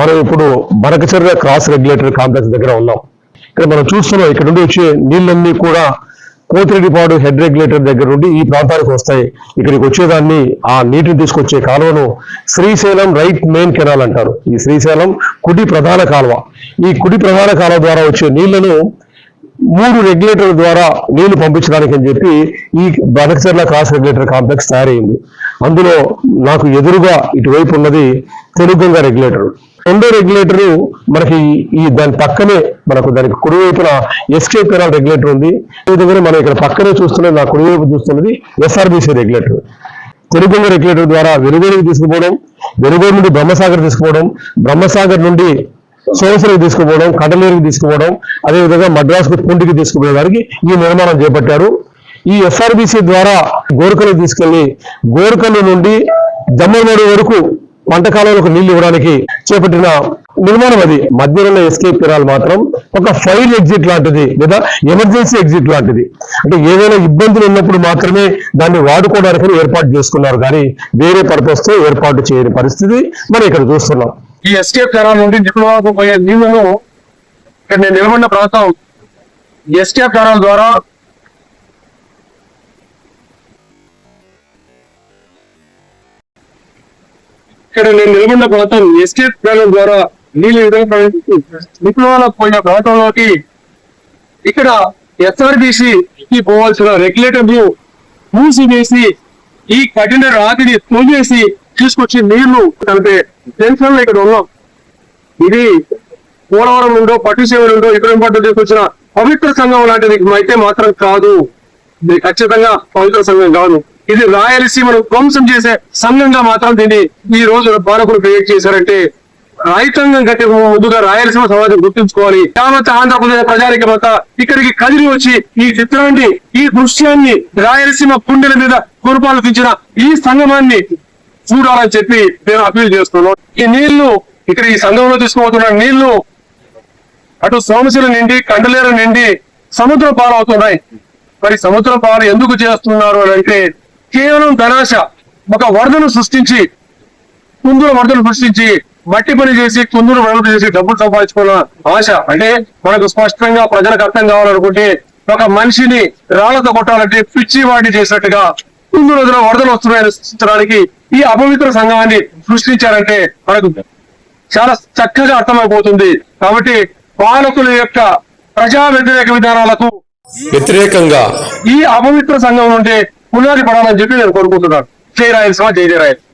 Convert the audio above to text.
మనం ఇప్పుడు Banakacherla cross regulator complex దగ్గర ఉన్నాం. ఇక్కడ మనం చూస్తున్నాం ఇక్కడ నుండి వచ్చే నీళ్ళన్నీ కూడా కోతిరెడ్డిపాడు హెడ్ రెగ్యులేటర్ దగ్గర నుండి ఈ ప్రాంతానికి వస్తాయి. ఇక్కడికి వచ్చేదాన్ని ఆ నీటిని తీసుకొచ్చే కాలువను శ్రీశైలం రైట్ మెయిన్ కెనాల్ అంటారు. ఈ శ్రీశైలం కుడి ప్రధాన కాలువ. ఈ కుడి ప్రధాన కాలువ ద్వారా వచ్చే నీళ్ళను మూడు రెగ్యులేటర్ ద్వారా నీళ్ళు పంపించడానికి అని చెప్పి ఈ బనక్చర్ల క్రాస్ రెగ్యులేటర్ కాంప్లెక్స్ తయారైంది. అందులో నాకు ఎదురుగా ఇటువైపు ఉన్నది తెలుగంగ రెగ్యులేటర్. రెండో రెగ్యులేటర్ మనకి ఈ దాని పక్కనే మనకు దానికి కుడివైపున ఎస్కే కెనాల్ రెగ్యులేటర్ ఉంది. ఈ మనం ఇక్కడ పక్కనే చూస్తున్నది నా కుడివైపు చూస్తున్నది ఎస్ఆర్బిసి రెగ్యులేటర్. తెలుగుంగ రెగ్యులేటర్ ద్వారా వెలుగోడికి తీసుకుపోవడం వెలుగోడు నుండి బ్రహ్మసాగర్ తీసుకుపోవడం బ్రహ్మసాగర్ నుండి సోమసరికి తీసుకుపోవడం కడలేరుకి తీసుకుపోవడం అదేవిధంగా మద్రాసుకు పూంటికి తీసుకుపోవడానికి ఈ నిర్మాణం చేపట్టారు. ఈ ఎస్ఆర్బిసి ద్వారా గోరకలు తీసుకెళ్ళి గోరకలు నుండి జమ్మలమూడి వరకు పంటకాలంలో నీళ్ళు ఇవ్వడానికి చేపట్టిన నిర్మాణం అది. మధ్యలో ఎస్కేప్ కెనాల్ మాత్రం ఒక ఫైర్ ఎగ్జిట్ లాంటిది లేదా ఎమర్జెన్సీ ఎగ్జిట్ లాంటిది. అంటే ఏదైనా ఇబ్బందులు ఉన్నప్పుడు మాత్రమే దాన్ని వాడుకోవడానికి ఏర్పాటు చేసుకున్నారు. కానీ వేరే పర్పస్తో ఏర్పాటు చేయని పరిస్థితి మనం ఇక్కడ చూస్తున్నాం. ఈ ఎస్కేప్ కెనాల్ నుండి నిపుణులకు పోయే నీళ్ళను ఇక్కడ నేను నిలబడిన ప్రాంతం ఎస్కేప్ కెనాల్ ద్వారా ఇక్కడ నేను నిలబడిన ప్రాంతం ఎస్కేప్ కెనాల్ ద్వారా నీళ్ళు ఈ విధంగా ప్రవహిస్తూ పోయిన ప్రాంతంలోకి ఇక్కడ ఎస్ఆర్బిసి పోవాల్సిన రెగ్యులేటర్లు మూసివేసి ఈ కఠిన రాతిని తొలివేసి తీసుకొచ్చి నీళ్ళు కలిపే టెన్షన్ ఇక్కడ ఉన్నాం. ఇది పోలవరం నుండో పట్టు సేవ నుండో ఇక్కడ పట్టు తీసుకొచ్చిన పవిత్ర సంఘం లాంటిది. అయితే మాత్రం కాదు. ఖచ్చితంగా పవిత్ర సంఘం కాదు. ఇది రాయలసీమను ధ్వంసం చేసే సంఘంగా మాత్రం దీన్ని ఈ రోజు పాలకులు క్రియేట్ చేశారంటే రైతాంగం కంటే ముందుగా రాయలసీమ సమాజం గుర్తుంచుకోవాలి. యావత్ ఆంధ్రప్రదేశ్ ప్రజానికం అంతా ఇక్కడికి కదిలి వచ్చి ఈ చిత్రాన్ని ఈ దృశ్యాన్ని రాయలసీమ పుండెల మీద కురుపాలకించిన ఈ సంగమాన్ని చూడాలని చెప్పి నేను అప్పీల్ చేస్తున్నాను. ఈ నీళ్ళు ఇక్కడ ఈ సంఘంలో తీసుకుపోతున్న నీళ్ళు అటు సోమశిల నిండి కండలేరు నిండి సముద్రం పాలవుతున్నాయి. మరి సముద్రం పాలు ఎందుకు చేస్తున్నారు అని అంటే కేవలం ధనాశ ఒక వరదను సృష్టించి కుందుల వరదలు సృష్టించి మట్టి పని చేసి కుందులు వరదలు చేసి డబ్బులు సంపాదించుకున్న ఆశ. అంటే మనకు స్పష్టంగా ప్రజలకు అర్థం కావాలనుకుంటే ఒక మనిషిని రాళ్ళతో కొట్టాలంటే పిచ్చి వాడిని చేసినట్టుగా కుందు రోజున వరదలు వస్తున్నాయని సృష్టించడానికి ఈ అపవిత్ర సంఘాన్ని సృష్టించారంటే మనకు చాలా చక్కగా అర్థమైపోతుంది. కాబట్టి పాలకుల యొక్క ప్రజా వ్యతిరేక విధానాలకు వ్యతిరేకంగా ఈ అపవిత్ర సంఘం నుండి పునాది పడాలని చెప్పి నేను కోరుకుంటున్నాను. జై రాయలసీమ జై జయ రాయలసీమ.